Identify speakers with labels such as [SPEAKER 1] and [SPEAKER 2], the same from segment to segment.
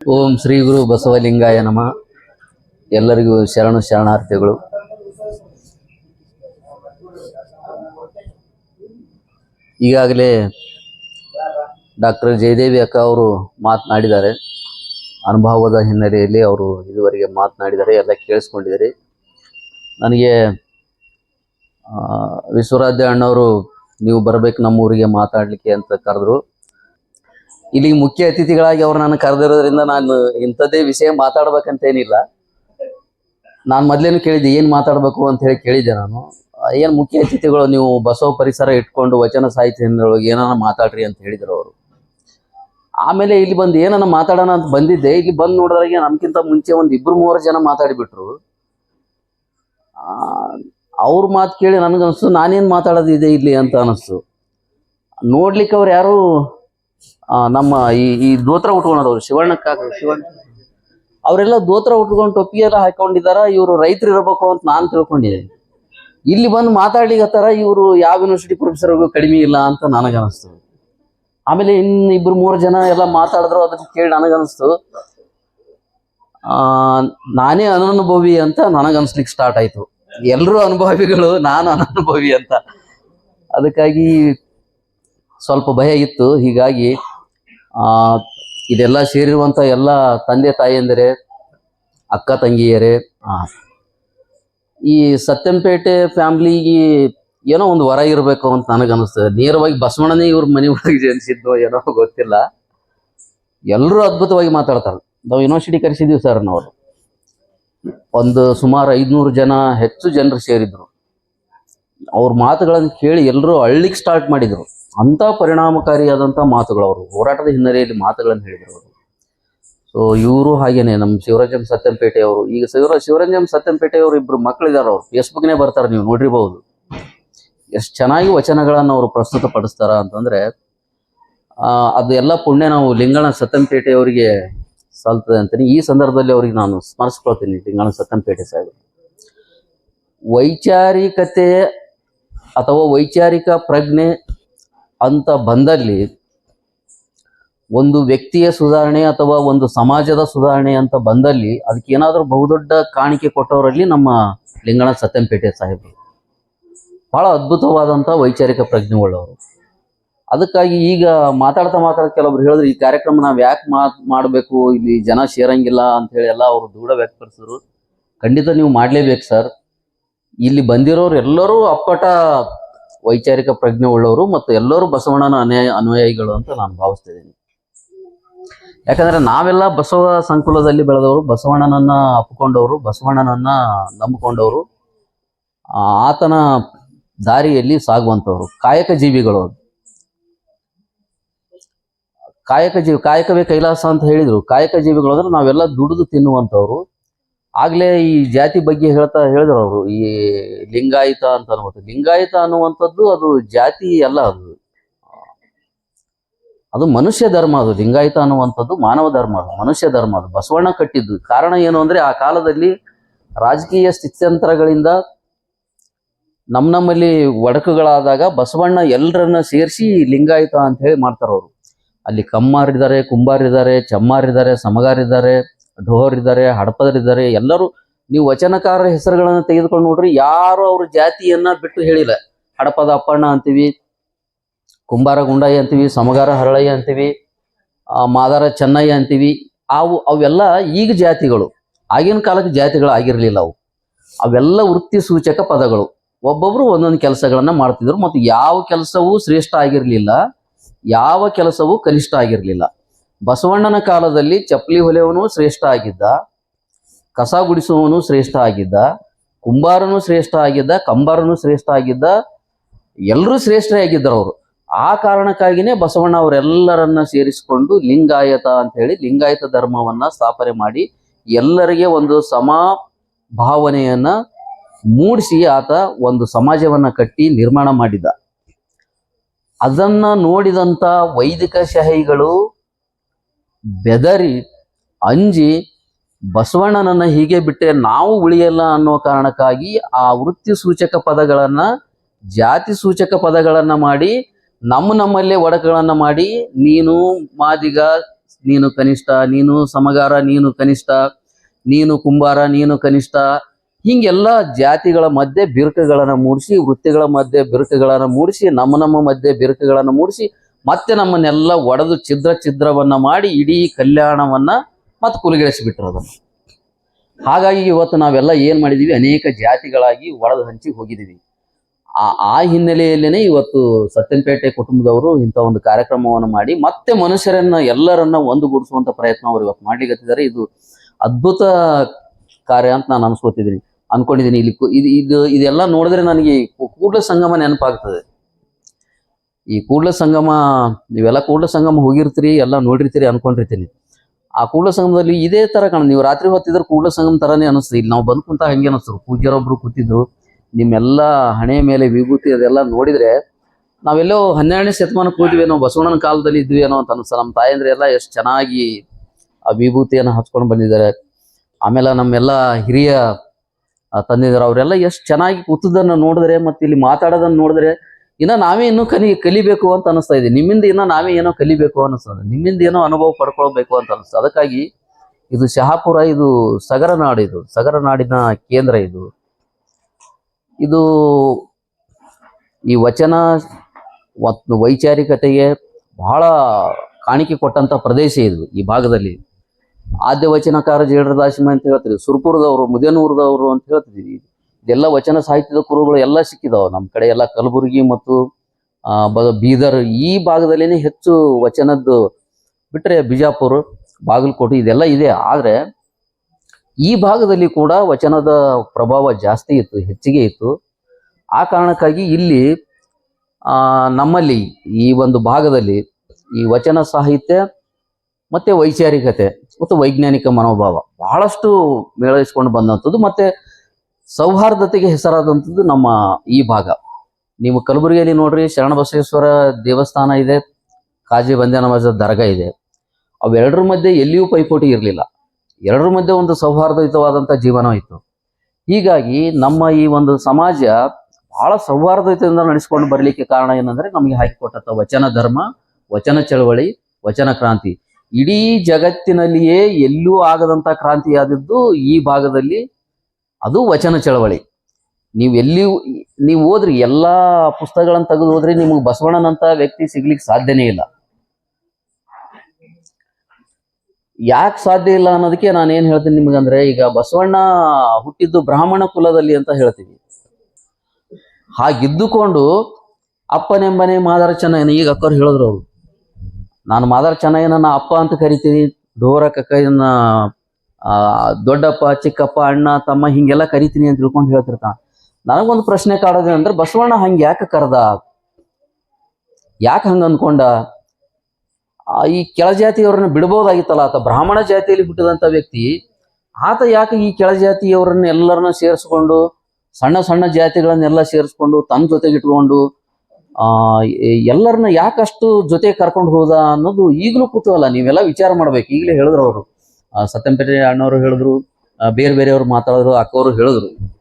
[SPEAKER 1] ಓಂ ಶ್ರೀ ಗುರು ಬಸವಲಿಂಗಾಯ ನಮ. ಎಲ್ಲರಿಗೂ ಶರಣು ಶರಣಾರ್ಥಿಗಳು. ಈಗಾಗಲೇ ಡಾಕ್ಟರ್ ಜಯದೇವಿ ಅಕ್ಕ ಅವರು ಮಾತನಾಡಿದ್ದಾರೆ. ಅನುಭವದ ಹಿನ್ನೆಲೆಯಲ್ಲಿ ಅವರು ಇದುವರೆಗೆ ಮಾತನಾಡಿದ್ದಾರೆ, ಎಲ್ಲ ಕೇಳಿಸ್ಕೊಂಡಿದ್ದಾರೆ. ನನಗೆ ವಿಶ್ವರಾಧ್ಯ ಅಣ್ಣವರು, ನೀವು ಬರಬೇಕು ನಮ್ಮ ಊರಿಗೆ ಮಾತಾಡಲಿಕ್ಕೆ ಅಂತ ಕರೆದ್ರು. ಇಲ್ಲಿ ಮುಖ್ಯ ಅತಿಥಿಗಳಾಗಿ ಅವ್ರು ನಾನು ಕರೆದಿರೋದ್ರಿಂದ ನಾನು ಇಂಥದ್ದೇ ವಿಷಯ ಮಾತಾಡ್ಬೇಕಂತೇನಿಲ್ಲ. ನಾನು ಮೊದ್ಲೇನು ಕೇಳಿದ್ದೆ, ಏನು ಮಾತಾಡಬೇಕು ಅಂತ ಹೇಳಿ ಕೇಳಿದ್ದೆ ನಾನು. ಏನು ಮುಖ್ಯ ಅತಿಥಿಗಳು, ನೀವು ಬಸವ ಪರಿಸರ ಇಟ್ಕೊಂಡು ವಚನ ಸಾಹಿತ್ಯದೊಳಗೆ ಏನಾನ ಮಾತಾಡ್ರಿ ಅಂತ ಹೇಳಿದ್ರು ಅವರು. ಆಮೇಲೆ ಇಲ್ಲಿ ಬಂದು ಏನನ್ನ ಮಾತಾಡೋಣ ಅಂತ ಬಂದಿದ್ದೆ. ಇಲ್ಲಿ ಬಂದು ನೋಡಿದ್ರಾಗೆ ನಮ್ಗಿಂತ ಮುಂಚೆ ಒಂದು ಇಬ್ರು ಮೂವರು ಜನ ಮಾತಾಡಿಬಿಟ್ರು. ಅವ್ರ ಮಾತು ಕೇಳಿ ನನಗನ್ಸ್ತು, ನಾನೇನು ಮಾತಾಡೋದಿದೆ ಇಲ್ಲಿ ಅಂತ ಅನಿಸ್ತು. ನೋಡ್ಲಿಕ್ಕೆ ಅವ್ರು ಯಾರು ನಮ್ಮ ಈ ಈ ದೋತ್ರ ಉಟ್ಕೊಂಡವ್ರು ಶಿವಣ್ಣಕ್ಕ ಶಿವಣ್ಣ. ಅವರೆಲ್ಲ ದೋತ್ರ ಉಟ್ಕೊಂಡು ಟೊಪ್ಪಿ ಎಲ್ಲ ಹಾಕೊಂಡಿದಾರ, ಇವರು ರೈತರು ಇರಬೇಕು ಅಂತ ನಾನು ತಿಳ್ಕೊಂಡಿದ್ದೀನಿ. ಇಲ್ಲಿ ಬಂದು ಮಾತಾಡ್ಲಿಕ್ಕತ್ತಾರ ಇವರು ಯಾವ ಯೂನಿವರ್ಸಿಟಿ ಪ್ರೊಫೆಸರ್ಗೂ ಕಡಿಮೆ ಇಲ್ಲ ಅಂತ ನನಗನ್ನಿಸ್ತು ಆಮೇಲೆ ಇನ್ ಇಬ್ರು ಮೂರು ಜನ ಎಲ್ಲ ಮಾತಾಡಿದ್ರು, ಅದನ್ನ ಕೇಳಿ ನನಗನ್ನಿಸ್ತು ಆ, ನಾನೇ ಅನನುಭವಿ ಅಂತ ನನಗನ್ಸ್ಲಿಕ್ಕೆ ಸ್ಟಾರ್ಟ್ ಆಯ್ತು. ಎಲ್ಲರೂ ಅನುಭವಿಗಳು, ನಾನು ಅನನುಭವಿ ಅಂತ. ಅದಕ್ಕಾಗಿ ಸ್ವಲ್ಪ ಭಯ ಇತ್ತು. ಹೀಗಾಗಿ ಇದೆಲ್ಲ ಸೇರಿರುವಂತ ಎಲ್ಲ ತಂದೆ ತಾಯಿಯಂದರೆ ಅಕ್ಕ ತಂಗಿಯರೇ ಆ, ಈ ಸತ್ಯಂಪೇಟೆ ಫ್ಯಾಮ್ಲಿಗೆ ಏನೋ ಒಂದು ವರ ಇರಬೇಕು ಅಂತ ನನಗನ್ನಿಸ್ತದೆ. ನೇರವಾಗಿ ಬಸವಣ್ಣನೇ ಇವ್ರ ಮನೆ ಒಳಗೆ ಜನಿಸಿದ್ದು ಏನೋ ಗೊತ್ತಿಲ್ಲ. ಎಲ್ಲರೂ ಅದ್ಭುತವಾಗಿ ಮಾತಾಡ್ತಾರೆ. ನಾವು ಯೂನಿವರ್ಸಿಟಿ ಕರೆಸಿದೀವಿ ಸರ್ ನಾವು ಒಂದು ಸುಮಾರು ಐದ್ನೂರು ಜನ ಹೆಚ್ಚು ಜನರು ಸೇರಿದ್ರು. ಅವ್ರ ಮಾತುಗಳನ್ನು ಕೇಳಿ ಎಲ್ಲರೂ ಅಳ್ಳಿಕ್ ಸ್ಟಾರ್ಟ್ ಮಾಡಿದ್ರು. ಅಂತ ಪರಿಣಾಮಕಾರಿಯಾದಂಥ ಮಾತುಗಳು ಅವರು. ಹೋರಾಟದ ಹಿನ್ನೆಲೆಯಲ್ಲಿ ಮಾತುಗಳನ್ನು ಹೇಳಿದರು ಅವರು. ಸೊ ಇವರು ಹಾಗೇನೆ, ನಮ್ಮ ಶಿವರಂಜನ್ ಸತ್ಯಂಪೇಟೆ ಅವರು. ಈಗ ಶಿವರ, ಶಿವರಂಜನ್ ಸತ್ಯಂಪೇಟೆ ಅವರು ಇಬ್ರು ಮಕ್ಕಳಿದ್ದಾರೆ ಅವರು. ಫೇಸ್ಬುಕ್ನೇ ಬರ್ತಾರೆ ನೀವು ನೋಡಿರ್ಬೋದು ಎಷ್ಟು ಚೆನ್ನಾಗಿ ವಚನಗಳನ್ನು ಅವರು ಪ್ರಸ್ತುತ ಪಡಿಸ್ತಾರ ಅಂತಂದ್ರೆ ಅದು ಎಲ್ಲ ಪುಣ್ಯ ನಾವು ಲಿಂಗಣ ಸತ್ಯಂಪೇಟೆ ಅವರಿಗೆ ಸಲ್ತದೆ ಅಂತೀನಿ. ಈ ಸಂದರ್ಭದಲ್ಲಿ ಅವ್ರಿಗೆ ನಾನು ಸ್ಮರಿಸ್ಕೊಳ್ತೀನಿ ಲಿಂಗಣ ಸತ್ಯಂಪೇಟೆ ಸಾಹೇಬ್ ವೈಚಾರಿಕತೆ ಅಥವಾ ವೈಚಾರಿಕ ಪ್ರಜ್ಞೆ ಅಂತ ಬಂದಲ್ಲಿ ಒಂದು ವ್ಯಕ್ತಿಯ ಸುಧಾರಣೆ ಅಥವಾ ಒಂದು ಸಮಾಜದ ಸುಧಾರಣೆ ಅಂತ ಬಂದಲ್ಲಿ ಅದಕ್ಕೆ ಏನಾದರೂ ಬಹುದೊಡ್ಡ ಕಾಣಿಕೆ ಕೊಟ್ಟವರಲ್ಲಿ ನಮ್ಮ ಲಿಂಗಣ ಸತ್ಯಂಪೇಟೆ ಸಾಹೇಬರು. ಬಹಳ ಅದ್ಭುತವಾದಂಥ ವೈಚಾರಿಕ ಪ್ರಜ್ಞೆ ಉಳ್ಳವರು ಅದಕ್ಕಾಗಿ ಈಗ ಮಾತಾಡ್ತಾ ಮಾತಾಡ್ತಾ ಕೆಲವೊಬ್ರು ಹೇಳಿದ್ರು, ಈ ಕಾರ್ಯಕ್ರಮ ನಾವು ಯಾಕೆ ಮಾತ್ ಮಾಡಬೇಕು, ಇಲ್ಲಿ ಜನ ಸೇರಂಗಿಲ್ಲ ಅಂತ ಹೇಳಿ ಎಲ್ಲ ಅವರು ದೂರ ವ್ಯಕ್ತಪಡಿಸಿದ್ರು ಖಂಡಿತ ನೀವು ಮಾಡಲೇಬೇಕು ಸರ್. ಇಲ್ಲಿ ಬಂದಿರೋರು ಎಲ್ಲರೂ ಅಪ್ಪಟ ವೈಚಾರಿಕ ಪ್ರಜ್ಞೆ ಉಳ್ಳವರು ಮತ್ತು ಎಲ್ಲರೂ ಬಸವಣ್ಣನ ಅನ್ಯಾಯ, ಅನುಯಾಯಿಗಳು ಅಂತ ನಾನು ಭಾವಿಸ್ತಿದ್ದೀನಿ ಯಾಕಂದ್ರೆ ನಾವೆಲ್ಲ ಬಸವ ಸಂಕುಲದಲ್ಲಿ ಬೆಳೆದವರು, ಬಸವಣ್ಣನನ್ನ ಅಪ್ಪಿಕೊಂಡವರು, ಬಸವಣ್ಣನನ್ನ ನಂಬಿಕೊಂಡವರು ಆತನ ದಾರಿಯಲ್ಲಿ ಸಾಗುವಂಥವ್ರು, ಕಾಯಕ ಜೀವಿಗಳು. ಕಾಯಕ ಜೀವಿ, ಕಾಯಕವೇ ಕೈಲಾಸ ಅಂತ ಹೇಳಿದ್ರು ಕಾಯಕ ಜೀವಿಗಳು ಅಂದ್ರೆ ನಾವೆಲ್ಲ ದುಡಿದು ತಿನ್ನುವಂಥವ್ರು ಆಗ್ಲೇ ಈ ಜಾತಿ ಬಗ್ಗೆ ಹೇಳ್ತಾ ಹೇಳಿದ್ರು ಅವರು. ಈ ಲಿಂಗಾಯತ ಅಂತ ಅನ್ಬೋದು ಲಿಂಗಾಯತ ಅನ್ನುವಂಥದ್ದು ಅದು ಜಾತಿ ಅಲ್ಲ ಅದು. ಅದು ಮನುಷ್ಯ ಧರ್ಮ ಅದು. ಲಿಂಗಾಯತ ಅನ್ನುವಂಥದ್ದು ಮಾನವ ಧರ್ಮ ಅದು. ಮನುಷ್ಯ ಧರ್ಮ ಅದು. ಬಸವಣ್ಣ ಕಟ್ಟಿದ್ದು. ಕಾರಣ ಏನು ಅಂದ್ರೆ ಆ ಕಾಲದಲ್ಲಿ ರಾಜಕೀಯ ಸ್ಥಿತ್ಯಂತರಗಳಿಂದ ನಮ್ಮ ನಮ್ಮಲ್ಲಿ ಒಡಕುಗಳಾದಾಗ ಬಸವಣ್ಣ ಎಲ್ಲರನ್ನ ಸೇರಿಸಿ ಲಿಂಗಾಯತ ಅಂತ ಹೇಳಿ ಮಾಡ್ತಾರವರು. ಅಲ್ಲಿ ಕಮ್ಮಾರಿದ್ದಾರೆ, ಕುಂಬಾರಿದ್ದಾರೆ, ಚಮ್ಮಾರಿದ್ದಾರೆ, ಸಮಗಾರಿದ್ದಾರೆ. ಢೋರಿದ್ದಾರೆ, ಹಡಪದರಿದ್ದಾರೆ, ಎಲ್ಲರೂ ನೀವು ವಚನಕಾರರ ಹೆಸರುಗಳನ್ನು ತೆಗೆದುಕೊಂಡು ನೋಡ್ರಿ, ಯಾರು ಅವ್ರ ಜಾತಿಯನ್ನ ಬಿಟ್ಟು ಹೇಳಿಲ್ಲ. ಹಡಪದ ಅಪ್ಪಣ್ಣ ಅಂತೀವಿ, ಕುಂಬಾರ ಗುಂಡಯ್ಯ ಅಂತೀವಿ, ಸಮಗಾರ ಹರಳಯ್ಯ ಅಂತೀವಿ ಮಾದಾರ ಚೆನ್ನಯ್ಯ ಅಂತೀವಿ, ಅವು, ಅವೆಲ್ಲ ಈಗ ಜಾತಿಗಳು, ಆಗಿನ ಕಾಲಕ್ಕೆ ಜಾತಿಗಳು ಆಗಿರಲಿಲ್ಲ ಅವು. ಅವೆಲ್ಲ ವೃತ್ತಿ ಸೂಚಕ ಪದಗಳು. ಒಬ್ಬೊಬ್ರು ಒಂದೊಂದು ಕೆಲಸಗಳನ್ನ ಮಾಡ್ತಿದ್ರು, ಮತ್ತು ಯಾವ ಕೆಲಸವೂ ಶ್ರೇಷ್ಠ ಆಗಿರಲಿಲ್ಲ, ಯಾವ ಕೆಲಸವೂ ಕನಿಷ್ಠ ಆಗಿರಲಿಲ್ಲ. ಬಸವಣ್ಣನ ಕಾಲದಲ್ಲಿ ಚಪ್ಪಲಿ ಹೊಲೆಯವನು ಶ್ರೇಷ್ಠ ಆಗಿದ್ದ, ಕಸ ಗುಡಿಸುವವನು ಶ್ರೇಷ್ಠ ಆಗಿದ್ದ, ಕುಂಬಾರನು ಶ್ರೇಷ್ಠ ಆಗಿದ್ದ, ಕಂಬಾರನು ಶ್ರೇಷ್ಠ ಆಗಿದ್ದ, ಎಲ್ಲರೂ ಶ್ರೇಷ್ಠರೇ ಆಗಿದ್ದರು ಅವರು. ಆ ಕಾರಣಕ್ಕಾಗಿನೇ ಬಸವಣ್ಣ ಅವರೆಲ್ಲರನ್ನ ಸೇರಿಸಿಕೊಂಡು ಲಿಂಗಾಯತ ಅಂತ ಹೇಳಿ ಲಿಂಗಾಯತ ಧರ್ಮವನ್ನ ಸ್ಥಾಪನೆ ಮಾಡಿ ಎಲ್ಲರಿಗೆ ಒಂದು ಸಮ ಭಾವನೆಯನ್ನ ಮೂಡಿಸಿ ಆತ ಒಂದು ಸಮಾಜವನ್ನ ಕಟ್ಟಿ ನಿರ್ಮಾಣ ಮಾಡಿದ. ಅದನ್ನ ನೋಡಿದಂತ ವೈದಿಕ ಶಾಹಿಗಳು ಬೆದರಿ ಅಂಜಿ ಬಸವಣ್ಣನನ್ನ ಹೀಗೆ ಬಿಟ್ಟರೆ ನಾವು ಉಳಿಯಲ್ಲ ಅನ್ನೋ ಕಾರಣಕ್ಕಾಗಿ ಆ ವೃತ್ತಿ ಸೂಚಕ ಪದಗಳನ್ನ, ಜಾತಿ ಸೂಚಕ ಪದಗಳನ್ನ ಮಾಡಿ, ನಮ್ಮ ನಮ್ಮಲ್ಲೇ ಒಡಕಗಳನ್ನು ಮಾಡಿ, ನೀನು ಮಾದಿಗ, ನೀನು ಕನಿಷ್ಠ, ನೀನು ಸಮಗಾರ, ನೀನು ಕನಿಷ್ಠ, ನೀನು ಕುಂಬಾರ, ನೀನು ಕನಿಷ್ಠ, ಹಿಂಗೆಲ್ಲ ಜಾತಿಗಳ ಮಧ್ಯೆ ಬಿರುಕುಗಳನ್ನ ಮೂಡಿಸಿ, ವೃತ್ತಿಗಳ ಮಧ್ಯೆ ಬಿರುಕುಗಳನ್ನ ಮೂಡಿಸಿ, ನಮ್ಮ ನಮ್ಮ ಮಧ್ಯೆ ಬಿರುಕುಗಳನ್ನ ಮೂಡಿಸಿ ಮತ್ತೆ ನಮ್ಮನ್ನೆಲ್ಲ ಒಡೆದು ಛಿದ್ರ ಛಿದ್ರವನ್ನ ಮಾಡಿ ಇಡೀ ಕಲ್ಯಾಣವನ್ನ ಮತ್ತೆ ಕುಲಗೆಳಿಸಿಬಿಟ್ರು ಅದನ್ನು ಹಾಗಾಗಿ ಇವತ್ತು ನಾವೆಲ್ಲ ಏನ್ ಮಾಡಿದೀವಿ? ಅನೇಕ ಜಾತಿಗಳಾಗಿ ಒಡೆದು ಹಂಚಿ ಹೋಗಿದ್ದೀವಿ ಆ ಆ ಹಿನ್ನೆಲೆಯಲ್ಲೇನೆ ಇವತ್ತು ಸತ್ಯನಪೇಟೆ ಕುಟುಂಬದವರು ಇಂಥ ಒಂದು ಕಾರ್ಯಕ್ರಮವನ್ನು ಮಾಡಿ ಮತ್ತೆ ಮನುಷ್ಯರನ್ನ ಎಲ್ಲರನ್ನ ಒಂದುಗೂಡಿಸುವಂತ ಪ್ರಯತ್ನ ಅವರು ಇವತ್ತು ಮಾಡ್ಲಿಕ್ಕೆ ಇದು ಅದ್ಭುತ ಕಾರ್ಯ ಅಂತ ನಾನು ಅನ್ಸ್ಕೋತಿದ್ದೀನಿ ಅನ್ಕೊಂಡಿದ್ದೀನಿ ಇಲ್ಲಿ ಇದು ಇದು ಇದೆಲ್ಲ ನೋಡಿದ್ರೆ ನನಗೆ ಕೂಡಲ ಸಂಗಮ ನೆನಪಾಗ್ತದೆ. ಈ ಕೂಡಲ ಸಂಗಮ, ನೀವೆಲ್ಲ ಕೂಡಲ ಸಂಗಮ ಹೋಗಿರ್ತೀರಿ, ಎಲ್ಲ ನೋಡಿರ್ತೀರಿ ಅನ್ಕೊಂಡಿರ್ತೀನಿ. ಆ ಕೂಡಲ ಸಂಗಮದಲ್ಲಿ ಇದೇ ತರ ಕಾಣ, ನೀವು ರಾತ್ರಿ ಹೊತ್ತಿದ್ರೆ ಕೂಡಲ ಸಂಗಮ ತರನೇ ಅನಿಸ್ತು. ಇಲ್ಲಿ ನಾವು ಬಂದ್ಕೊಂತ ಹಂಗೆ ಅನಿಸ್ತರು ಪೂಜ್ಯರೊಬ್ರು ಕೂತಿದ್ರು. ನಿಮ್ಮೆಲ್ಲ ಹಣೆ ಮೇಲೆ ವಿಭೂತಿ ಅದೆಲ್ಲ ನೋಡಿದ್ರೆ ನಾವೆಲ್ಲೋ ಹನ್ನೆರಡನೇ ಶತಮಾನಕ್ಕೆ ಹೋದ್ವಿ ಏನೋ ಬಸವಣ್ಣನ ಕಾಲದಲ್ಲಿ ಇದ್ವಿ ಏನೋ ಅಂತ ಅನಿಸ್ತದೆ ನಮ್ಮ ತಾಯಂದ್ರೆ ಎಲ್ಲ ಎಷ್ಟು ಚೆನ್ನಾಗಿ ಆ ವಿಭೂತಿಯನ್ನು ಹಚ್ಕೊಂಡು ಬಂದಿದ್ದಾರೆ. ಆಮೇಲೆ ನಮ್ಮೆಲ್ಲ ಹಿರಿಯ ತಂದಿದ್ದಾರೆ ಅವರೆಲ್ಲ ಎಷ್ಟು ಚೆನ್ನಾಗಿ ಕೂತದನ್ನ ನೋಡಿದ್ರೆ ಮತ್ತೆ ಇಲ್ಲಿ ಮಾತಾಡೋದನ್ನ ನೋಡಿದ್ರೆ ಇನ್ನ ನಾವೇ ಇನ್ನೂ ಕಲಿ ಕಲಿಬೇಕು ಅಂತ ಅನಿಸ್ತಾ ಇದೆ. ನಿಮ್ಮಿಂದ ಇನ್ನ ನಾವೇ ಏನೋ ಕಲಿಬೇಕು ಅನಿಸ್ತದೆ ನಿಮ್ಮಿಂದ ಏನೋ ಅನುಭವ ಪಡ್ಕೊಳ್ಬೇಕು ಅಂತ ಅನಿಸ್ತದೆ ಅದಕ್ಕಾಗಿ ಇದು ಶಹಾಪುರ, ಇದು ಸಗರ ನಾಡು ಇದು. ಸಗರ ನಾಡಿನ ಕೇಂದ್ರ ಇದು. ಇದು ಈ ವಚನ ವೈಚಾರಿಕತೆಗೆ ಬಹಳ ಕಾಣಿಕೆ ಕೊಟ್ಟಂತ ಪ್ರದೇಶ ಇದು ಈ ಭಾಗದಲ್ಲಿ. ಆದ್ಯ ವಚನಕಾರ ಜೇಡರದಾಸಿಮ ಅಂತ ಹೇಳ್ತೀವಿ ಸುರ್ಪುರದವರು, ಮುದೇನೂರದವರು ಅಂತ ಹೇಳ್ತಿದೀವಿ. ಇದೆಲ್ಲ ವಚನ ಸಾಹಿತ್ಯದ ಕುರುಗಳು ಎಲ್ಲ ಸಿಕ್ಕಿದಾವ. ನಮ್ಮ ಕಡೆ ಎಲ್ಲ ಕಲಬುರಗಿ ಮತ್ತು ಬೀದರ್ ಈ ಭಾಗದಲ್ಲಿನೆ ಹೆಚ್ಚು ವಚನದ್ದು ಬಿಟ್ರೆ ಬಿಜಾಪುರ, ಬಾಗಲಕೋಟೆ ಇದೆಲ್ಲ ಇದೆ. ಆದ್ರೆ ಈ ಭಾಗದಲ್ಲಿ ಕೂಡ ವಚನದ ಪ್ರಭಾವ ಜಾಸ್ತಿ ಇತ್ತು, ಹೆಚ್ಚಿಗೆ ಇತ್ತು. ಆ ಕಾರಣಕ್ಕಾಗಿ ಇಲ್ಲಿ ನಮ್ಮಲ್ಲಿ ಈ ಒಂದು ಭಾಗದಲ್ಲಿ ಈ ವಚನ ಸಾಹಿತ್ಯ ಮತ್ತೆ ವೈಚಾರಿಕತೆ ಮತ್ತು ವೈಜ್ಞಾನಿಕ ಮನೋಭಾವ ಬಹಳಷ್ಟು ಮೇಳೈಸ್ಕೊಂಡು ಬಂದಂಥದ್ದು. ಮತ್ತೆ ಸೌಹಾರ್ದತೆಗೆ ಹೆಸರಾದಂಥದ್ದು ನಮ್ಮ ಈ ಭಾಗ. ನೀವು ಕಲಬುರಗಿಯಲ್ಲಿ ನೋಡ್ರಿ ಶರಣಬಸವೇಶ್ವರ ದೇವಸ್ಥಾನ ಇದೆ, ಕಾಜಿ ಬಂದ್ಯಾನವಾಜ ದರ್ಗಾ ಇದೆ. ಅವೆರಡರ ಮಧ್ಯೆ ಎಲ್ಲಿಯೂ ಪೈಪೋಟಿ ಇರಲಿಲ್ಲ. ಎರಡರ ಮಧ್ಯೆ ಒಂದು ಸೌಹಾರ್ದಯುತವಾದಂಥ ಜೀವನ ಇತ್ತು. ಹೀಗಾಗಿ ನಮ್ಮ ಈ ಒಂದು ಸಮಾಜ ಬಹಳ ಸೌಹಾರ್ದಯುತದಿಂದ ನಡೆಸ್ಕೊಂಡು ಬರಲಿಕ್ಕೆ ಕಾರಣ ಏನಂದ್ರೆ, ನಮಗೆ ಹಾಕಿಕೊಟ್ಟಂಥ ವಚನ ಧರ್ಮ, ವಚನ ಚಳವಳಿ, ವಚನ ಕ್ರಾಂತಿ. ಇಡೀ ಜಗತ್ತಿನಲ್ಲಿಯೇ ಎಲ್ಲೂ ಆಗದಂತ ಕ್ರಾಂತಿಯಾದದ್ದು ಈ ಭಾಗದಲ್ಲಿ ಅದು ವಚನ ಚಳವಳಿ. ನೀವು ಎಲ್ಲಿ ನೀವು ಓದ್ರಿ ಎಲ್ಲಾ ಪುಸ್ತಕಗಳನ್ನು ತೆಗೆದು ಹೋದ್ರಿ, ನಿಮಗೆ ಬಸವಣ್ಣನಂತ ವ್ಯಕ್ತಿ ಸಿಗ್ಲಿಕ್ಕೆ ಸಾಧ್ಯನೇ ಇಲ್ಲ. ಯಾಕೆ ಸಾಧ್ಯ ಇಲ್ಲ ಅನ್ನೋದಕ್ಕೆ ನಾನು ಏನು ಹೇಳ್ತೀನಿ ನಿಮಗಂದ್ರೆ, ಈಗ ಬಸವಣ್ಣ ಹುಟ್ಟಿದ್ದು ಬ್ರಾಹ್ಮಣ ಕುಲದಲ್ಲಿ ಅಂತ ಹೇಳ್ತೀವಿ. ಹಾಗಿದ್ದುಕೊಂಡು ಅಪ್ಪನೆಂಬನೆ ಮಾದರ ಚೆನ್ನಯ್ಯನ, ಈಗ ಅಕ್ಕರು ಹೇಳಿದ್ರು ಅವರು. ನಾನು ಮಾದಾರ ಚೆನ್ನಯ್ಯನ ಅಪ್ಪ ಅಂತ ಕರಿತೀನಿ, ಡೋರ ಕಕ್ಕಯ್ಯನ ದೊಡ್ಡಪ್ಪ ಚಿಕ್ಕಪ್ಪ ಅಣ್ಣ ತಮ್ಮ ಹಿಂಗೆಲ್ಲ ಕರಿತೀನಿ ಅಂತ ತಿಳ್ಕೊಂಡು ಹೇಳ್ತಿರ್ತಾನ. ನನಗೊಂದು ಪ್ರಶ್ನೆ ಕಾಡೋದೇನಂದ್ರೆ ಬಸವಣ್ಣ ಹಂಗೆ ಯಾಕೆ ಕರೆದ? ಯಾಕೆ ಹಂಗ ಅಂದ್ಕೊಂಡ ಆ, ಈ ಕೆಳಜಾತಿಯವ್ರನ್ನ ಬಿಡ್ಬೋದಾಗಿತ್ತಲ್ಲ ಆತ ಬ್ರಾಹ್ಮಣ ಜಾತಿಯಲ್ಲಿ ಹುಟ್ಟಿದಂತ ವ್ಯಕ್ತಿ ಆತ ಯಾಕೆ ಈ ಕೆಳಜಾತಿಯವರನ್ನ ಎಲ್ಲರನ್ನ ಸೇರಿಸ್ಕೊಂಡು ಸಣ್ಣ ಸಣ್ಣ ಜಾತಿಗಳನ್ನೆಲ್ಲ ಸೇರಿಸ್ಕೊಂಡು ತನ್ನ ಜೊತೆಗೆ ಇಟ್ಕೊಂಡು ಆ ಎಲ್ಲರನ್ನ ಯಾಕಷ್ಟು ಜೊತೆ ಕರ್ಕೊಂಡು ಹೋದ ಅನ್ನೋದು ಈಗಲೂ ಕುತೂಹಲ ನೀವೆಲ್ಲ ವಿಚಾರ ಮಾಡ್ಬೇಕು ಈಗಲೇ ಹೇಳಿದ್ರು ಅವರು. ಸತ್ಯಂಪೇಟೆ ಅಣ್ಣವರು ಹೇಳಿದ್ರು ಬೇರೆ ಬೇರೆಯವರು ಮಾತಾಡಿದ್ರು, ಅಕ್ಕವರು ಹೇಳಿದ್ರು.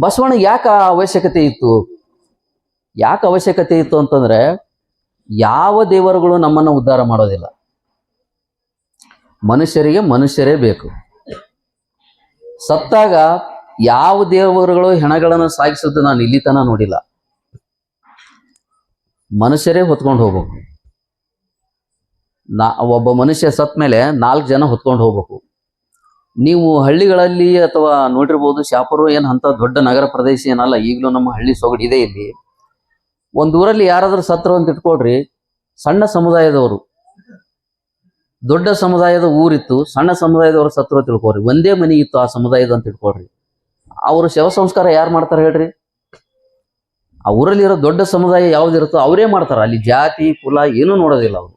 [SPEAKER 1] ಬಸವಣ್ಣ ಯಾಕೆ ಅವಶ್ಯಕತೆ ಇತ್ತು? ಯಾಕೆ ಅವಶ್ಯಕತೆ ಇತ್ತು ಅಂತಂದ್ರೆ, ಯಾವ ದೇವರುಗಳು ನಮ್ಮನ್ನ ಉದ್ಧಾರ ಮಾಡೋದಿಲ್ಲ. ಮನುಷ್ಯರಿಗೆ ಮನುಷ್ಯರೇ ಬೇಕು. ಸತ್ತಾಗ ಯಾವ ದೇವರುಗಳು ಹೆಣಗಳನ್ನು ಸಾಗಿಸೋದು ನಾನು ಇಲ್ಲಿ ತನ ನೋಡಿಲ್ಲ. ಮನುಷ್ಯರೇ ಹೊತ್ಕೊಂಡು ಹೋಗ್ಬೇಕು. ನಾ, ಒಬ್ಬ ಮನುಷ್ಯ ಸತ್ ಮೇಲೆ ನಾಲ್ಕು ಜನ ಹೊತ್ಕೊಂಡು ಹೋಗ್ಬೇಕು. ನೀವು ಹಳ್ಳಿಗಳಲ್ಲಿ ಅಥವಾ ನೋಡಿರ್ಬೋದು ಶಾಪರು ಏನು ಅಂತ ದೊಡ್ಡ ನಗರ ಪ್ರದೇಶ ಏನಲ್ಲ, ಈಗಲೂ ನಮ್ಮ ಹಳ್ಳಿ ಸೊಗಡು ಇದೆ ಇಲ್ಲಿ. ಒಂದೂರಲ್ಲಿ ಊರಲ್ಲಿ ಯಾರಾದ್ರೂ ಸತ್ರು ಅಂತ ಇಟ್ಕೊಳ್ರಿ, ಸಣ್ಣ ಸಮುದಾಯದವರು. ದೊಡ್ಡ ಸಮುದಾಯದ ಊರಿತ್ತು, ಸಣ್ಣ ಸಮುದಾಯದವರು ಸತ್ರು ತಿಳ್ಕೊಳ್ರಿ. ಒಂದೇ ಮನೆ ಇತ್ತು ಆ ಸಮುದಾಯದ ಅಂತ ಇಟ್ಕೊಳ್ರಿ. ಅವರು ಶವ ಸಂಸ್ಕಾರ ಯಾರು ಮಾಡ್ತಾರೆ ಹೇಳ್ರಿ? ಆ ಊರಲ್ಲಿರೋ ದೊಡ್ಡ ಸಮುದಾಯ ಯಾವ್ದಿರುತ್ತೋ ಅವರೇ ಮಾಡ್ತಾರೆ. ಅಲ್ಲಿ ಜಾತಿ, ಕುಲ ಏನೂ ನೋಡೋದಿಲ್ಲ ಅವರು.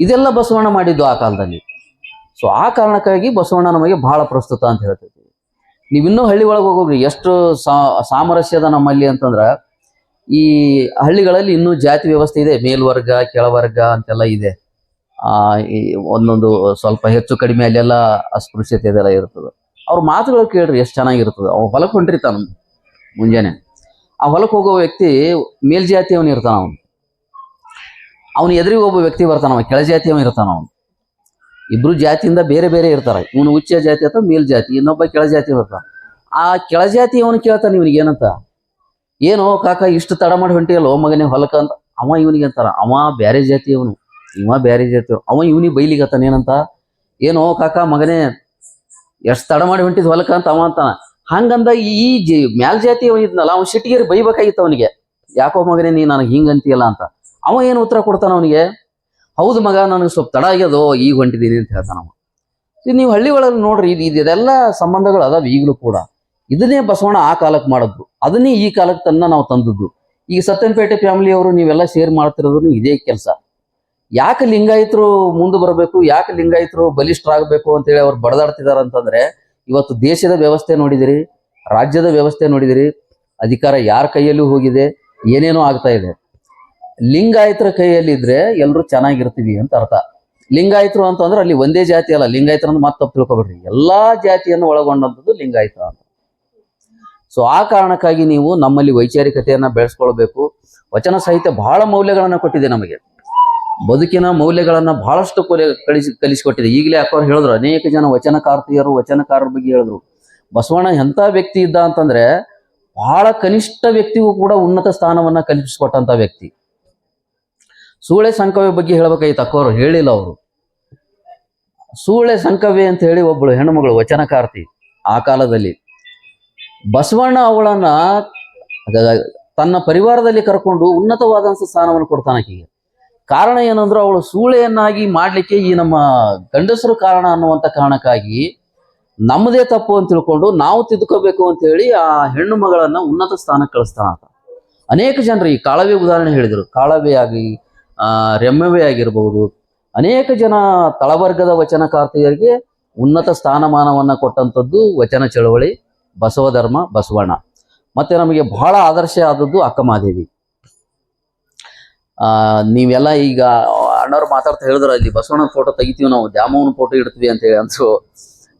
[SPEAKER 1] ಇದೆಲ್ಲ ಬಸವಣ್ಣ ಮಾಡಿದ್ದು ಆ ಕಾಲದಲ್ಲಿ. ಸೊ ಆ ಕಾರಣಕ್ಕಾಗಿ ಬಸವಣ್ಣ ನಮಗೆ ಬಹಳ ಪ್ರಸ್ತುತ ಅಂತ ಹೇಳ್ತೀವಿ. ನೀವು ಇನ್ನೂ ಹಳ್ಳಿ ಒಳಗೆ ಹೋಗೋಗ್ರಿ ಎಷ್ಟು ಸಾಮರಸ್ಯದ ನಮ್ಮಲ್ಲಿ ಅಂತಂದ್ರೆ, ಈ ಹಳ್ಳಿಗಳಲ್ಲಿ ಇನ್ನೂ ಜಾತಿ ವ್ಯವಸ್ಥೆ ಇದೆ. ಮೇಲ್ವರ್ಗ, ಕೆಳವರ್ಗ ಅಂತೆಲ್ಲ ಇದೆ. ಆ ಒಂದೊಂದು ಸ್ವಲ್ಪ ಹೆಚ್ಚು ಕಡಿಮೆ ಅಲ್ಲೆಲ್ಲ ಅಸ್ಪೃಶ್ಯತೆ ಇದೆಲ್ಲ ಇರ್ತದೆ. ಅವ್ರ ಮಾತುಗಳು ಕೇಳ್ರಿ ಎಷ್ಟು ಚೆನ್ನಾಗಿರ್ತದೆ. ಅವ್ರು ಹೊಲಕ್ಕೆ ಹೊಂಟಿರ್ತಾನ ಮುಂಜಾನೆ. ಆ ಹೊಲಕ್ಕೆ ಹೋಗೋ ವ್ಯಕ್ತಿ ಮೇಲ್ಜಾತಿಯವನು ಇರ್ತಾನ ಅವನು. ಅವನ ಎದುರಿಗೆ ಒಬ್ಬ ವ್ಯಕ್ತಿ ಬರ್ತಾನ ಅವ ಕೆಳಜಾತಿಯವ ಇರ್ತಾನ ಅವನು. ಇಬ್ರು ಜಾತಿಯಿಂದ ಬೇರೆ ಬೇರೆ ಇರ್ತಾರೆ. ಇವನು ಉಚ್ಚ ಜಾತಿ ಅಥವಾ ಮೇಲ್ ಜಾತಿ, ಇನ್ನೊಬ್ಬ ಕೆಳಜಾತಿ ಇರ್ತಾನ ಆ ಕೆಳಜಾತಿ ಅವನು ಕೇಳ್ತಾನೆ ಇವನಿಗೆ ಏನಂತ? ಏನೋ ಕಾಕ, ಇಷ್ಟು ತಡ ಮಾಡಿ ಹೊಂಟಿಯಲ್ಲೋ ಮಗನೇ ಹೊಲಕ ಅಂತ. ಅವ ಇವನಿಗೆ ಅಂತಾರ ಅವ ಬ್ಯಾರೆ ಜಾತಿ ಅವನು. ಇವ ಬ್ಯಾರೆ ಜಾತಿ ಅವ ಇವನಿಗೆ ಬೈಲಿಗತ್ತಾನ ಏನಂತ? ಏನೋ ಕಾಕ, ಮಗನೇ ಎಷ್ಟು ತಡ ಮಾಡಿ ಹೊಂಟಿದ್ ಹೊಲಕ ಅಂತ ಅವ ಅಂತಾನ. ಹಂಗಂದ ಈ ಮ್ಯಾಲ್ ಜಾತಿ ಅವನಿದ್ನಲ್ಲ, ಅವ್ನ ಸಿಟ್ಟಿಗೆ ಬೈಬೇಕಾಗಿತ್ತು ಅವನಿಗೆ. ಯಾಕೋ ಮಗನೇ ನೀ ನನಗೆ ಹಿಂಗಂತೀಯಲ್ಲ ಅಂತ. ಅವ ಏನು ಉತ್ತರ ಕೊಡ್ತಾನ ಅವನಿಗೆ? ಹೌದು ಮಗ, ನನಗೆ ಸ್ವಲ್ಪ ತಡ ಆಗ್ಯದೋ, ಈಗ ಹೊಂಟಿದ್ದೀನಿ ಅಂತ ಹೇಳ್ತಾನ ಅವ. ಇದು ನೀವು ಹಳ್ಳಿ ಒಳಗೆ ನೋಡ್ರಿ, ಇದು ಇದೆಲ್ಲ ಸಂಬಂಧಗಳು ಅದಾವ ಈಗಲೂ ಕೂಡ. ಇದನ್ನೇ ಬಸವಣ್ಣ ಆ ಕಾಲಕ್ಕೆ ಮಾಡಿದ್ರು. ಅದನ್ನೇ ಈ ಕಾಲಕ್ಕೆ ತನ್ನ ನಾವು ತಂದದ್ದು. ಈಗ ಸತ್ಯನಪೇಟೆ ಫ್ಯಾಮಿಲಿಯವರು ನೀವೆಲ್ಲ ಶೇರ್ ಮಾಡ್ತಿರೋದು ಇದೇ ಕೆಲಸ. ಯಾಕೆ ಲಿಂಗಾಯಿತರು ಮುಂದೆ ಬರಬೇಕು, ಯಾಕೆ ಲಿಂಗಾಯತರು ಬಲಿಷ್ಠರಾಗಬೇಕು ಅಂತೇಳಿ ಅವ್ರು ಬಡದಾಡ್ತಿದ್ದಾರೆ ಅಂತಂದ್ರೆ, ಇವತ್ತು ದೇಶದ ವ್ಯವಸ್ಥೆ ನೋಡಿದಿರಿ, ರಾಜ್ಯದ ವ್ಯವಸ್ಥೆ ನೋಡಿದಿರಿ, ಅಧಿಕಾರ ಯಾರ ಕೈಯಲ್ಲೂ ಹೋಗಿದೆ, ಏನೇನೋ ಆಗ್ತಾ ಇದೆ. ಲಿಂಗಾಯತರ ಕೈಯಲ್ಲಿ ಇದ್ರೆ ಎಲ್ಲರೂ ಚೆನ್ನಾಗಿರ್ತೀವಿ ಅಂತ ಅರ್ಥ. ಲಿಂಗಾಯತರು ಅಂತಂದ್ರೆ ಅಲ್ಲಿ ಒಂದೇ ಜಾತಿ ಅಲ್ಲ. ಲಿಂಗಾಯತರು ಅಂದ್ರೆ ಮತ್ತೆ ತಿಳ್ಕೊಬೇಡ್ರಿ. ಎಲ್ಲಾ ಜಾತಿಯನ್ನು ಒಳಗೊಂಡಂಥದ್ದು ಲಿಂಗಾಯತ ಅಂತ. ಸೊ ಆ ಕಾರಣಕ್ಕಾಗಿ ನೀವು ನಮ್ಮಲ್ಲಿ ವೈಚಾರಿಕತೆಯನ್ನ ಬೆಳೆಸ್ಕೊಳ್ಬೇಕು. ವಚನ ಸಾಹಿತ್ಯ ಬಹಳ ಮೌಲ್ಯಗಳನ್ನ ಕೊಟ್ಟಿದೆ ನಮಗೆ. ಬದುಕಿನ ಮೌಲ್ಯಗಳನ್ನ ಬಹಳಷ್ಟು ಕೊಲೆ ಕಳಿಸಿ ಕಲಿಸಿಕೊಟ್ಟಿದೆ. ಈಗಲೇ ಅಕ್ಕವ್ರು ಹೇಳಿದ್ರು, ಅನೇಕ ಜನ ವಚನಕಾರ್ತಿಯರು, ವಚನಕಾರರ ಬಗ್ಗೆ ಹೇಳಿದ್ರು. ಬಸವಣ್ಣ ಎಂಥ ವ್ಯಕ್ತಿ ಇದ್ದ ಅಂತಂದ್ರೆ ಬಹಳ ಕನಿಷ್ಠ ವ್ಯಕ್ತಿಗೂ ಕೂಡ ಉನ್ನತ ಸ್ಥಾನವನ್ನ ಕಲ್ಪಿಸಿಕೊಟ್ಟಂತ ವ್ಯಕ್ತಿ. ಸೂಳೆ ಸಂಕವ್ಯ ಬಗ್ಗೆ ಹೇಳ್ಬೇಕಾಗಿತ್ತು ಅಕ್ಕವರು ಹೇಳಿಲ್ಲ ಅವರು. ಸೂಳೆ ಸಂಕವ್ಯ ಅಂತ ಹೇಳಿ ಒಬ್ಬಳು ಹೆಣ್ಣುಮಗಳು ವಚನಕಾರ್ತಿ ಆ ಕಾಲದಲ್ಲಿ. ಬಸವಣ್ಣ ಅವಳನ್ನ ತನ್ನ ಪರಿವಾರದಲ್ಲಿ ಕರ್ಕೊಂಡು ಉನ್ನತವಾದಂಥ ಸ್ಥಾನವನ್ನು ಕೊಡ್ತಾನೆ ಆಕೆಗೆ. ಕಾರಣ ಏನಂದ್ರೆ ಅವಳು ಸೂಳೆಯನ್ನಾಗಿ ಮಾಡ್ಲಿಕ್ಕೆ ಈ ನಮ್ಮ ಗಂಡಸರು ಕಾರಣ ಅನ್ನುವಂಥ ಕಾರಣಕ್ಕಾಗಿ ನಮ್ಮದೇ ತಪ್ಪು ಅಂತ ತಿಳ್ಕೊಂಡು ನಾವು ತಿದ್ದುಕೋಬೇಕು ಅಂತ ಹೇಳಿ ಆ ಹೆಣ್ಣು ಮಗಳನ್ನ ಉನ್ನತ ಸ್ಥಾನಕ್ಕೆ ಕಳಿಸ್ತಾನ ಅನೇಕ ಜನರು ಈ ಕಾಳವೆ ಉದಾಹರಣೆ ಹೇಳಿದರು. ಕಾಳವೆ ಆಗಿ ರೆಮ್ಮವೆ ಆಗಿರಬಹುದು ಅನೇಕ ಜನ ತಳವರ್ಗದ ವಚನಕಾರ್ತಿಯರಿಗೆ ಉನ್ನತ ಸ್ಥಾನಮಾನವನ್ನು ಕೊಟ್ಟಂಥದ್ದು ವಚನ ಚಳವಳಿ, ಬಸವ ಧರ್ಮ, ಬಸವಣ್ಣ. ಮತ್ತೆ ನಮಗೆ ಬಹಳ ಆದರ್ಶ ಆದದ್ದು ಅಕ್ಕಮಾದೇವಿ ಆ, ನೀವೆಲ್ಲ ಈಗ ಅಣ್ಣವ್ರು ಮಾತಾಡ್ತಾ ಹೇಳಿದ್ರು, ಅಲ್ಲಿ ಬಸವಣ್ಣನ ಫೋಟೋ ತೆಗಿತೀವಿ ನಾವು, ದ್ಯಾಮವ್ವನ ಫೋಟೋ ಇಡ್ತೀವಿ ಅಂತ ಹೇಳಿ ಅನ್ಸು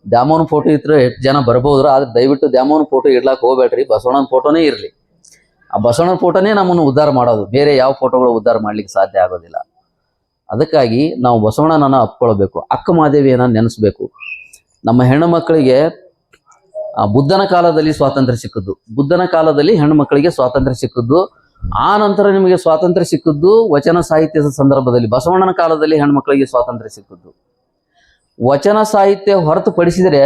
[SPEAKER 1] ದ್ಯಾಮವ್ವನ ಫೋಟೋ ಇದ್ರೆ ಎಷ್ಟು ಜನ ಬರ್ಬೋದ್ರ, ಆದ್ರೆ ದಯವಿಟ್ಟು ದ್ಯಾಮವನ ಫೋಟೋ ಇಡ್ಲಾಕ್ ಹೋಗ್ಬೇಡ್ರಿ, ಬಸವಣ್ಣನ ಫೋಟೋನೇ ಇರಲಿ. ಆ ಬಸವಣ್ಣ ಫೋಟೋನೇ ನಮ್ಮನ್ನು ಉದ್ಧಾರ ಮಾಡೋದು. ಬೇರೆ ಯಾವ ಫೋಟೋಗಳು ಉದ್ಧಾರ ಮಾಡ್ಲಿಕ್ಕೆ ಸಾಧ್ಯ ಆಗೋದಿಲ್ಲ. ಅದಕ್ಕಾಗಿ ನಾವು ಬಸವಣ್ಣನ ಅಪ್ಕೊಳ್ಬೇಕು. ಅಕ್ಕ ಮಾದೇವಿಯನ್ನ ನೆನೆಸ್ಬೇಕು. ನಮ್ಮ ಹೆಣ್ಣು ಮಕ್ಕಳಿಗೆ ಬುದ್ಧನ ಕಾಲದಲ್ಲಿ ಸ್ವಾತಂತ್ರ್ಯ ಸಿಕ್ಕದ್ದು. ಬುದ್ಧನ ಕಾಲದಲ್ಲಿ ಹೆಣ್ಣು ಮಕ್ಕಳಿಗೆ ಸ್ವಾತಂತ್ರ್ಯ ಸಿಕ್ಕದ್ದು. ಆ ನಂತರ ನಿಮಗೆ ಸ್ವಾತಂತ್ರ್ಯ ಸಿಕ್ಕದ್ದು ವಚನ ಸಾಹಿತ್ಯದ ಸಂದರ್ಭದಲ್ಲಿ, ಬಸವಣ್ಣನ ಕಾಲದಲ್ಲಿ ಹೆಣ್ಮಕ್ಳಿಗೆ ಸ್ವಾತಂತ್ರ್ಯ ಸಿಕ್ಕದ್ದು. ವಚನ ಸಾಹಿತ್ಯ ಹೊರತುಪಡಿಸಿದರೆ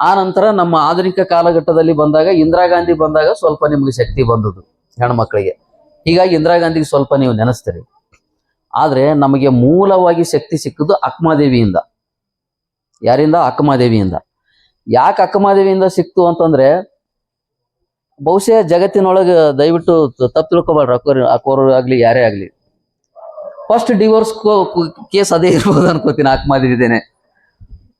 [SPEAKER 1] ಆ ನಂತರ ನಮ್ಮ ಆಧುನಿಕ ಕಾಲಘಟ್ಟದಲ್ಲಿ ಬಂದಾಗ ಇಂದಿರಾ ಗಾಂಧಿ ಬಂದಾಗ ಸ್ವಲ್ಪ ನಿಮಗೆ ಶಕ್ತಿ ಬಂದದ್ದು ಹೆಣ್ಮಕ್ಳಿಗೆ. ಹೀಗಾಗಿ ಇಂದಿರಾ ಗಾಂಧಿಗೆ ಸ್ವಲ್ಪ ನೀವು ನೆನೆಸ್ತೀರಿ. ಆದ್ರೆ ನಮಗೆ ಮೂಲವಾಗಿ ಶಕ್ತಿ ಸಿಕ್ಕದ್ದು ಅಕ್ಮಾದೇವಿಯಿಂದ ಯಾರಿಂದ? ಅಕ್ಕಮಾದೇವಿಯಿಂದ ಯಾಕೆ ಅಕ್ಕಮಾದೇವಿಯಿಂದ ಸಿಕ್ತು ಅಂತಂದ್ರೆ ಬಹುಶಃ ಜಗತ್ತಿನೊಳಗೆ ದಯವಿಟ್ಟು ತಪ್ಪು ತಿಳ್ಕೊಬೇಡ್ರಿ, ಅಕ್ಕೋರ್, ಅಕ್ಕೋರು ಆಗಲಿ, ಯಾರೇ ಆಗ್ಲಿ. ಫಸ್ಟ್ ಡಿವೋರ್ಸ್ ಕೇಸ್ ಅದೇ ಇರ್ಬೋದು ಅನ್ಕೋತೀನಿ ಅಕ್ಕಮಾದೇವಿದೇನೆ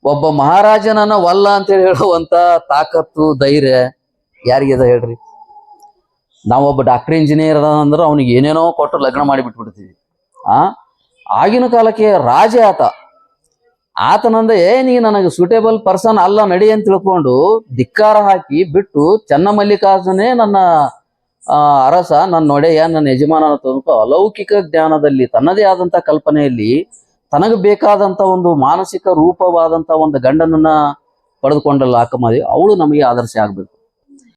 [SPEAKER 1] ಒಬ್ಬ ಮಹಾರಾಜನನ್ನ ವಲ್ಲ ಅಂತೇಳಿ ಹೇಳುವಂತ ತಾಕತ್ತು, ಧೈರ್ಯ ಯಾರಿಗಿದೆ ಹೇಳ್ರಿ? ನಾವೊಬ್ಬ ಡಾಕ್ಟರ್ ಇಂಜಿನಿಯರ್ ಅದ ಅಂದ್ರೆ ಅವ್ನಿಗೆ ಏನೇನೋ ಕೊಟ್ಟು ಲಗ್ನ ಮಾಡಿ ಬಿಟ್ಬಿಡ್ತೀವಿ. ಆ? ಆಗಿನ ಕಾಲಕ್ಕೆ ರಾಜ ಆತ. ಆತನಂದ, ಏ, ನೀ ನನಗೆ ಸೂಟೇಬಲ್ ಪರ್ಸನ್ ಅಲ್ಲ, ನಡಿ ಅಂತ ತಿಳ್ಕೊಂಡು ಧಿಕ್ಕಾರ ಹಾಕಿ ಬಿಟ್ಟು ಚನ್ನಮಲ್ಲಿಕಾರ್ಜುನೇ ನನ್ನ ಅರಸ, ನನ್ನ ಒಡೆಯ, ನನ್ನ ಯಜಮಾನ ಅಂತ ಅಲೌಕಿಕ ಜ್ಞಾನದಲ್ಲಿ ತನ್ನದೇ ಆದಂತ ಕಲ್ಪನೆಯಲ್ಲಿ ತನಗೆ ಬೇಕಾದಂತ ಒಂದು ಮಾನಸಿಕ ರೂಪವಾದಂತ ಒಂದು ಗಂಡನನ್ನ ಪಡೆದುಕೊಂಡಲ್ಲ ಅಕ್ಕಮಾದಿ ಅವಳು ನಮಗೆ ಆದರ್ಶ ಆಗ್ಬೇಕು.